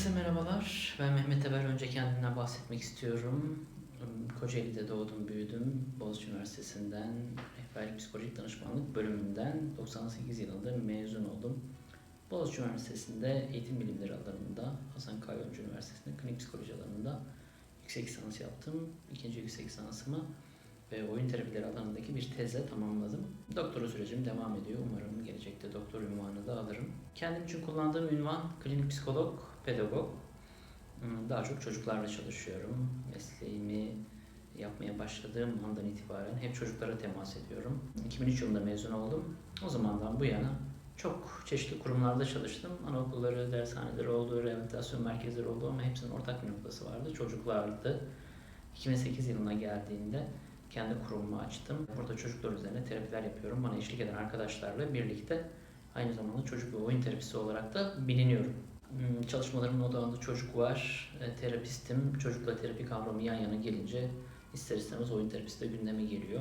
Herkese merhabalar. Ben Mehmet Eber. Önce kendimden bahsetmek istiyorum. Kocaeli'de doğdum, büyüdüm. Boğaziçi Üniversitesi'nden Rehberlik Psikolojik Danışmanlık bölümünden 98 yılında mezun oldum. Boğaziçi Üniversitesi'nde eğitim bilimleri alanında, Hasan Kayyumcu Üniversitesi'nde klinik psikoloji alanında yüksek lisans yaptım. İkinci yüksek lisansımı ve oyun terapileri alanındaki bir tezle tamamladım. Doktora sürecim devam ediyor. Umarım gelecekte doktor ünvanı da alırım. Kendim için kullandığım ünvan klinik psikolog, pedagog. Hmm, Daha çok çocuklarla çalışıyorum. Mesleğimi yapmaya başladığım andan itibaren hep çocuklara temas ediyorum. 2003 yılında mezun oldum. O zamandan bu yana çok çeşitli kurumlarda çalıştım. Anaokulları, dershaneleri oldu, rehabilitasyon merkezleri oldu ama hepsinin ortak bir noktası vardı. Çocuklardı. 2008 yılına geldiğinde kendi kurumumu açtım. Burada çocuklar üzerine terapiler yapıyorum. Bana eşlik eden arkadaşlarla birlikte aynı zamanda çocuk ve oyun terapisi olarak da biliniyorum. Hmm, Çalışmalarımın odağında çocuk var, e, terapistim. Çocukla terapi kavramı yan yana gelince ister istemez oyun terapisi de gündeme geliyor.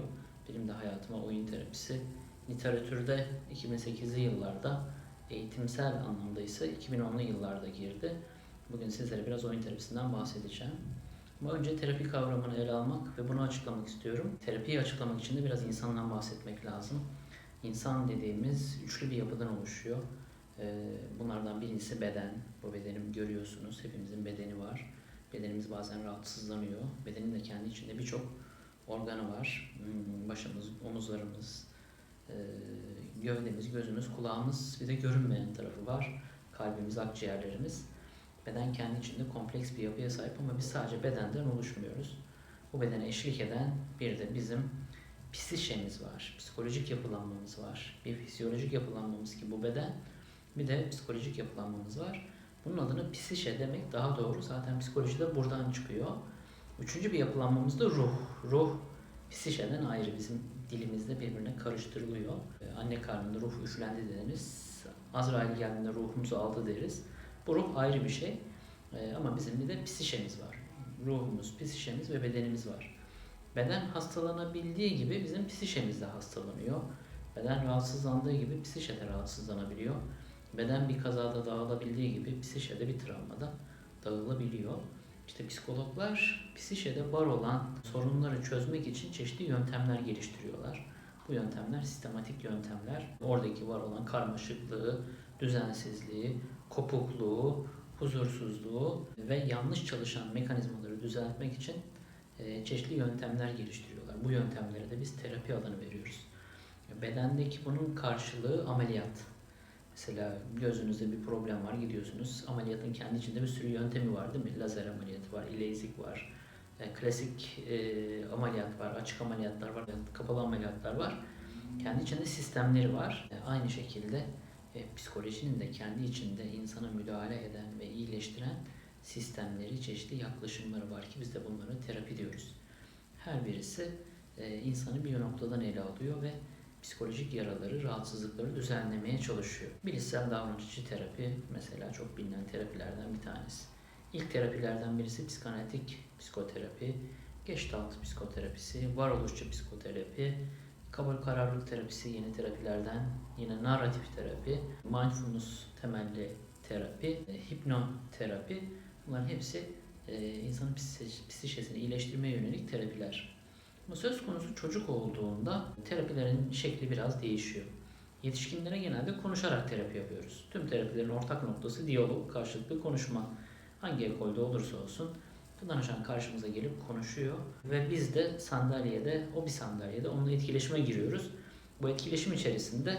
Benim de hayatıma oyun terapisi literatürde 2008'li yıllarda eğitimsel anlamda ise 2010'lu yıllarda girdi. Bugün sizlere biraz oyun terapisinden bahsedeceğim. Ama önce terapi kavramını ele almak ve bunu açıklamak istiyorum. Terapiyi açıklamak için de biraz insandan bahsetmek lazım. İnsan dediğimiz üçlü bir yapıdan oluşuyor. Ee, Bunlardan birincisi beden. Bu bedenimi görüyorsunuz. Hepimizin bedeni var. Bedenimiz bazen rahatsızlanıyor. Bedenin de kendi içinde birçok organı var. Hmm, Başımız, omuzlarımız, e, gövdemiz, gözümüz, kulağımız bir de görünmeyen tarafı var. Kalbimiz, akciğerlerimiz. Beden kendi içinde kompleks bir yapıya sahip ama biz sadece bedenden oluşmuyoruz. Bu bedene eşlik eden bir de bizim psişemiz var, psikolojik yapılanmamız var. Bir fizyolojik yapılanmamız ki bu beden, bir de psikolojik yapılanmamız var. Bunun adını psişe demek daha doğru. Zaten psikoloji de buradan çıkıyor. Üçüncü bir yapılanmamız da ruh. Ruh psişeden ayrı bizim dilimizde birbirine karıştırılıyor. Ee, Anne karnında ruh üflendi deriz. Azrail geldiğinde ruhumuzu aldı deriz. Bu ruh ayrı bir şey. Ee, ama bizim bir de psişemiz var. Ruhumuz, psişemiz ve bedenimiz var. Beden hastalanabildiği gibi bizim psişemiz de hastalanıyor. Beden rahatsızlandığı gibi psişe de rahatsızlanabiliyor. Beden bir kazada dağılabildiği gibi psişe de bir travmada dağılabiliyor. İşte psikologlar psişede var olan sorunları çözmek için çeşitli yöntemler geliştiriyorlar. Bu yöntemler sistematik yöntemler. Oradaki var olan karmaşıklığı, düzensizliği, kopukluğu, huzursuzluğu ve yanlış çalışan mekanizmaları düzeltmek için e, çeşitli yöntemler geliştiriyorlar. Bu yöntemlere de biz terapi alanı veriyoruz. Bedendeki bunun karşılığı ameliyat. Mesela gözünüzde bir problem var gidiyorsunuz. Ameliyatın kendi içinde bir sürü yöntemi var değil mi? Lazer ameliyatı var, ilezik var, e, klasik e, ameliyat var, açık ameliyatlar var, kapalı ameliyatlar var. Kendi içinde sistemleri var. E, aynı şekilde e, psikolojinin de kendi içinde insana müdahale eden ve iyileştiren sistemleri, çeşitli yaklaşımları var ki biz de bunlara terapi diyoruz. Her birisi e, insanı bir noktadan ele alıyor ve psikolojik yaraları, rahatsızlıkları düzenlemeye çalışıyor. Bilişsel davranışçı terapi mesela çok bilinen terapilerden bir tanesi. İlk terapilerden birisi psikanalitik psikoterapi, Gestalt psikoterapisi, varoluşçu psikoterapi, kabul kararlılık terapisi yeni terapilerden, yine narratif terapi, mindfulness temelli terapi, e, hipnoterapi bunların hepsi e, insanın psişe- psişesini iyileştirmeye yönelik terapiler. Ama söz konusu çocuk olduğunda terapilerin şekli biraz değişiyor. Yetişkinlere genelde konuşarak terapi yapıyoruz. Tüm terapilerin ortak noktası diyalog, karşılıklı konuşma. Hangi ekolde olursa olsun danışan karşımıza gelip konuşuyor ve biz de sandalyede, o bir sandalyede onunla etkileşime giriyoruz. Bu etkileşim içerisinde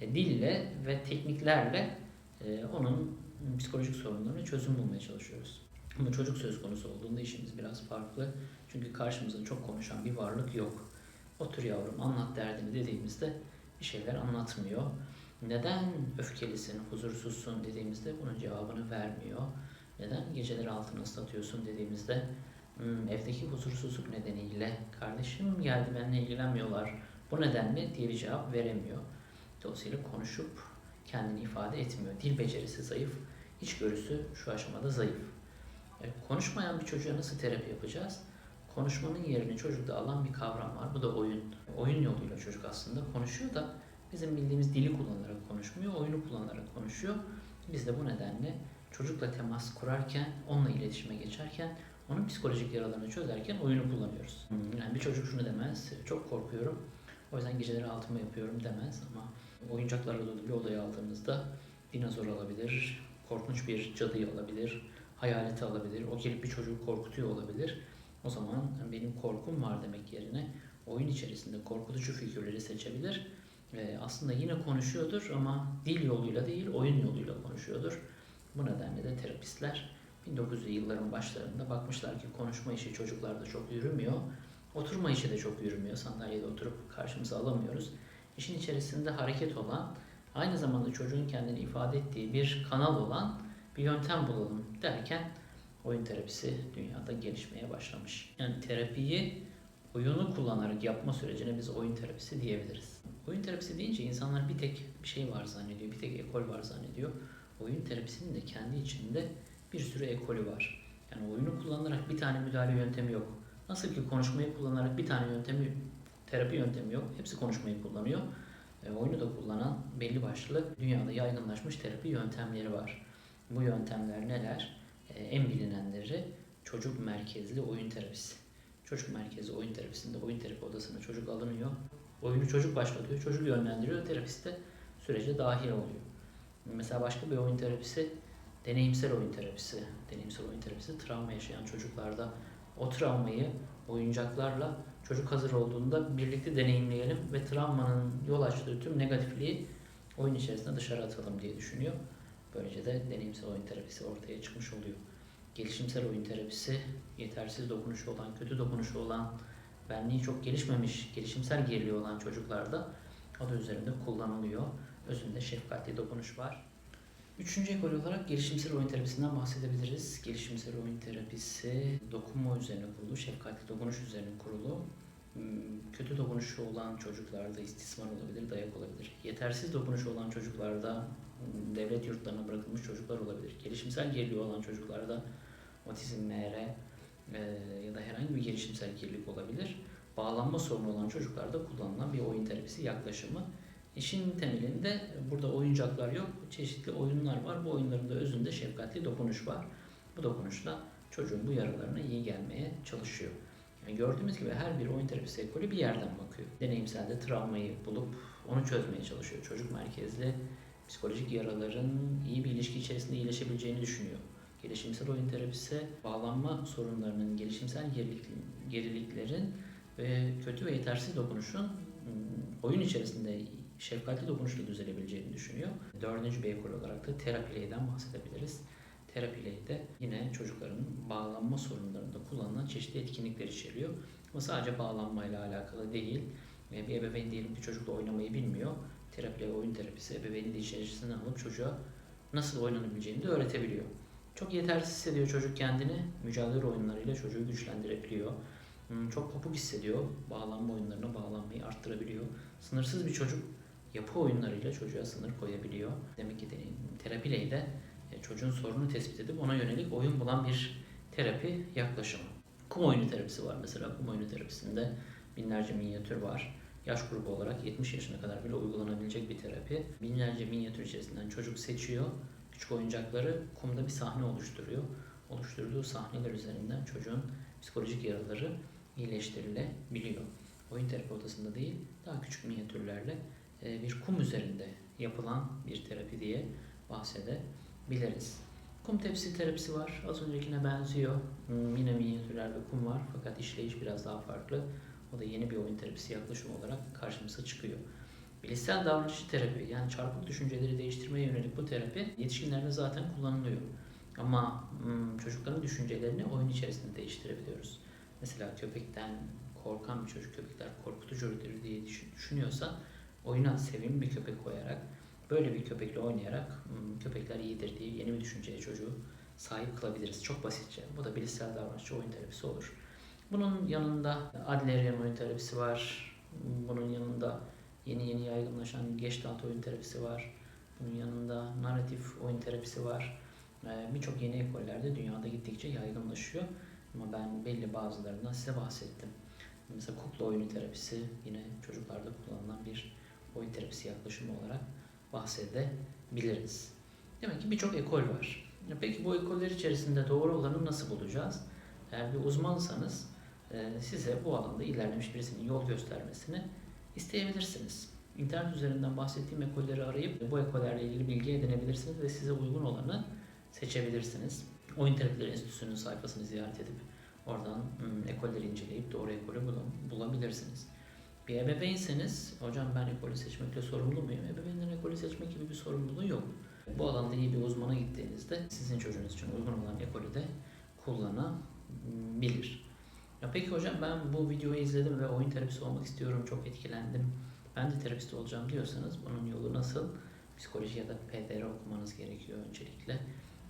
e, dille ve tekniklerle e, onun psikolojik sorunlarına çözüm bulmaya çalışıyoruz. Ama çocuk söz konusu olduğunda işimiz biraz farklı. Çünkü karşımızda çok konuşan bir varlık yok. Otur yavrum anlat derdini dediğimizde bir şeyler anlatmıyor. Neden öfkelisin, huzursuzsun dediğimizde bunun cevabını vermiyor. Neden geceleri altını ıslatıyorsun dediğimizde "Hmm, evdeki huzursuzluk nedeniyle kardeşim geldi benimle ilgilenmiyorlar. Bu nedenle diye bir cevap veremiyor. Dolayısıyla konuşup kendini ifade etmiyor. Dil becerisi zayıf, içgörüsü şu aşamada zayıf. E, konuşmayan bir çocuğa nasıl terapi yapacağız? Konuşmanın yerini çocukta alan bir kavram var. Bu da oyun. Oyun yoluyla çocuk aslında konuşuyor da bizim bildiğimiz dili kullanarak konuşmuyor, oyunu kullanarak konuşuyor. Biz de bu nedenle çocukla temas kurarken, onunla iletişime geçerken, onun psikolojik yaralarını çözerken oyunu kullanıyoruz. Yani bir çocuk şunu demez, çok korkuyorum, o yüzden geceleri altıma yapıyorum demez ama oyuncaklarla dolu bir odaya aldığımızda dinozor alabilir, korkunç bir cadıyı alabilir, hayaleti alabilir, o gelip bir çocuğu korkutuyor olabilir. O zaman benim korkum var demek yerine oyun içerisinde korkutucu figürleri seçebilir. Ve aslında yine konuşuyordur ama dil yoluyla değil oyun yoluyla konuşuyordur. Bu nedenle de terapistler 1900'lü yılların başlarında bakmışlar ki konuşma işi çocuklarda çok yürümüyor. Oturma işi de çok yürümüyor. Sandalyede oturup karşımıza alamıyoruz. İşin içerisinde hareket olan, aynı zamanda çocuğun kendini ifade ettiği bir kanal olan bir yöntem bulalım derken oyun terapisi dünyada gelişmeye başlamış. Yani terapiyi oyunu kullanarak yapma sürecine biz oyun terapisi diyebiliriz. Oyun terapisi deyince insanlar bir tek bir şey var zannediyor, bir tek ekol var zannediyor. Oyun terapisinin de kendi içinde bir sürü ekolü var. Yani oyunu kullanarak bir tane müdahale yöntemi yok. Nasıl ki konuşmayı kullanarak bir tane yöntemi, terapi yöntemi yok. Hepsi konuşmayı kullanıyor. E, oyunu da kullanan belli başlı dünyada yaygınlaşmış terapi yöntemleri var. Bu yöntemler neler? E, en bilinenleri çocuk merkezli oyun terapisi. Çocuk merkezli oyun terapisinde oyun terapi odasına çocuk alınıyor. Oyunu çocuk başlatıyor, çocuk yönlendiriyor, terapist de sürece dahil oluyor. Mesela başka bir oyun terapisi deneyimsel oyun terapisi. Deneyimsel oyun terapisi travma yaşayan çocuklarda o travmayı oyuncaklarla çocuk hazır olduğunda birlikte deneyimleyelim ve travmanın yol açtığı tüm negatifliği oyun içerisinde dışarı atalım diye düşünüyor. Böylece de deneyimsel oyun terapisi ortaya çıkmış oluyor. Gelişimsel oyun terapisi yetersiz dokunuşu olan, kötü dokunuşu olan, benliği çok gelişmemiş, gelişimsel geriliği olan çocuklarda adı üzerinde kullanılıyor. Özünde şefkatli dokunuş var. Üçüncü ekol olarak gelişimsel oyun terapisinden bahsedebiliriz. Gelişimsel oyun terapisi dokunma üzerine kurulu, şefkatli dokunuş üzerine kurulu. Hmm, Kötü dokunuşu olan çocuklarda istismar olabilir, dayak olabilir. Yetersiz dokunuşu olan çocuklarda hmm, devlet yurtlarına bırakılmış çocuklar olabilir. Gelişimsel geriliği olan çocuklarda otizm, MR e, ya da herhangi bir gelişimsel gerilik olabilir. Bağlanma sorunu olan çocuklarda kullanılan bir oyun terapisi yaklaşımı. İşin temelinde burada oyuncaklar yok, çeşitli oyunlar var. Bu oyunların da özünde şefkatli dokunuş var. Bu dokunuşla çocuğun bu yaralarına iyi gelmeye çalışıyor. Yani gördüğümüz gibi her bir oyun terapisi ekolü bir yerden bakıyor. Deneyimselde travmayı bulup onu çözmeye çalışıyor. Çocuk merkezli psikolojik yaraların iyi bir ilişki içerisinde iyileşebileceğini düşünüyor. Gelişimsel oyun terapisi bağlanma sorunlarının, gelişimsel gerilik, geriliklerin ve kötü ve yetersiz dokunuşun ım, oyun içerisinde şefkatli dokunuşla düzelebileceğini düşünüyor. Dördüncü bir ekol olarak da terapileyden bahsedebiliriz. Terapiley de yine çocukların bağlanma sorunlarında kullanılan çeşitli etkinlikler içeriyor. Ama sadece bağlanmayla alakalı değil. E, Bir ebeveyn diyelim ki çocukla oynamayı bilmiyor. Terapiley oyun terapisi ebeveyni de içerisine alıp çocuğa nasıl oynanabileceğini de öğretebiliyor. Çok yetersiz hissediyor çocuk kendini. Mücadele oyunlarıyla çocuğu güçlendirebiliyor. Hmm, Çok kopuk hissediyor. Bağlanma oyunlarına bağlanmayı arttırabiliyor. Sınırsız bir çocuk yapı oyunlarıyla çocuğa sınır koyabiliyor. Demek ki terapiyle çocuğun sorununu tespit edip ona yönelik oyun bulan bir terapi yaklaşımı. Kum oyunu terapisi var mesela. Kum oyunu terapisinde binlerce minyatür var. Yaş grubu olarak 70 yaşına kadar bile uygulanabilecek bir terapi. Binlerce minyatür içerisinden çocuk seçiyor. Küçük oyuncakları kumda bir sahne oluşturuyor. Oluşturduğu sahneler üzerinden çocuğun psikolojik yaraları iyileştirilebiliyor. Oyun terapi odasında değil, daha küçük minyatürlerle e, bir kum üzerinde yapılan bir terapi diye bahsedebiliriz. Kum tepsi terapisi var. Az öncekine benziyor. Hmm, Yine minyatürlerde kum var fakat işleyiş biraz daha farklı. O da yeni bir oyun terapisi yaklaşımı olarak karşımıza çıkıyor. Bilişsel davranışçı terapi yani çarpık düşünceleri değiştirmeye yönelik bu terapi yetişkinlerde zaten kullanılıyor. Ama hmm, çocukların düşüncelerini oyun içerisinde değiştirebiliyoruz. Mesela köpekten korkan bir çocuk köpekler korkutucudur diye düşün- düşünüyorsa oyuna sevimli bir köpek koyarak böyle bir köpekle oynayarak "Hmm, köpekler iyidir diye yeni bir düşünceye çocuğu sahip kılabiliriz. Çok basitçe. Bu da bilişsel davranışçı oyun terapisi olur. Bunun yanında Adlerian oyun terapisi var. Bunun yanında yeni yeni yaygınlaşan Gestalt oyun terapisi var. Bunun yanında narratif oyun terapisi var. Ee, Birçok yeni ekollerde dünyada gittikçe yaygınlaşıyor. Ama ben belli bazılarından size bahsettim. Mesela kukla oyunu terapisi yine çocuklarda kullanılan bir oyun terapisi yaklaşımı olarak bahsedebiliriz. Demek ki birçok ekol var. Ya Peki bu ekoller içerisinde doğru olanı nasıl bulacağız? Eğer bir uzmansanız e, size bu alanda ilerlemiş birisinin yol göstermesini isteyebilirsiniz. İnternet üzerinden bahsettiğim ekolleri arayıp bu ekollerle ilgili bilgi edinebilirsiniz ve size uygun olanı seçebilirsiniz. Oyun Terapileri Enstitüsü'nün sayfasını ziyaret edip oradan ekolleri inceleyip doğru ekolü bul- bulabilirsiniz. Bir ebeveynseniz, hocam ben ekolü seçmekle sorumlu muyum? Ebeveynlerin ekolü seçmek gibi bir sorumluluğu yok. Bu alanda iyi bir uzmana gittiğinizde sizin çocuğunuz için uygun olan ekolü de kullanabilir. Ya peki hocam ben bu videoyu izledim ve oyun terapisi olmak istiyorum, çok etkilendim. Ben de terapist olacağım diyorsanız bunun yolu nasıl? Psikoloji ya da PDR okumanız gerekiyor öncelikle.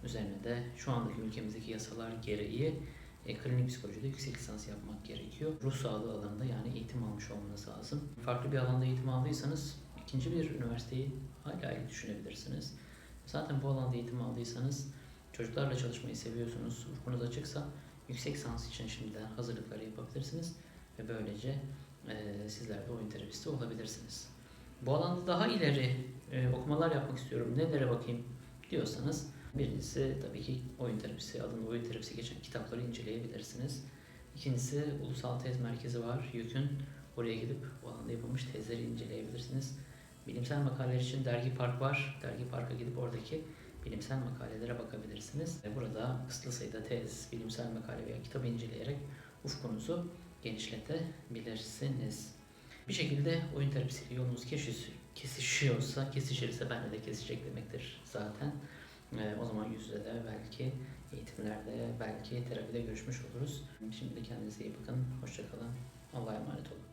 Üzerine de şu andaki ülkemizdeki yasalar gereği e, klinik psikolojide yüksek lisans yapmak gerekiyor. Ruh sağlığı alanında yani eğitim almış olmanız lazım. Farklı bir alanda eğitim aldıysanız ikinci bir üniversiteyi hala iyi düşünebilirsiniz. Zaten bu alanda eğitim aldıysanız çocuklarla çalışmayı seviyorsunuz, ufkunuz açıksa yüksek lisans için şimdiden hazırlıkları yapabilirsiniz ve böylece e, sizler de oyun terapisti olabilirsiniz. Bu alanda daha ileri e, okumalar yapmak istiyorum, nelere bakayım diyorsanız birincisi tabii ki oyun terapisi, adında oyun terapisi geçen kitapları inceleyebilirsiniz. İkincisi Ulusal Tez Merkezi var, YÖK'ün. Oraya gidip bu alanda yapılmış tezleri inceleyebilirsiniz. Bilimsel makaleler için Dergi Park var. Dergi Park'a gidip oradaki bilimsel makalelere bakabilirsiniz. Ve Burada kısıtlı sayıda tez, bilimsel makale veya kitabı inceleyerek ufkunuzu genişletebilirsiniz. Bir şekilde oyun terapisiyle yolunuz keşiş- kesişiyorsa, kesişirse bende de kesişecek demektir zaten. Ee, o zaman yüz yüze de belki eğitimlerde, belki terapide görüşmüş oluruz. Şimdi kendinize iyi bakın. Hoşçakalın. Allah'a emanet olun.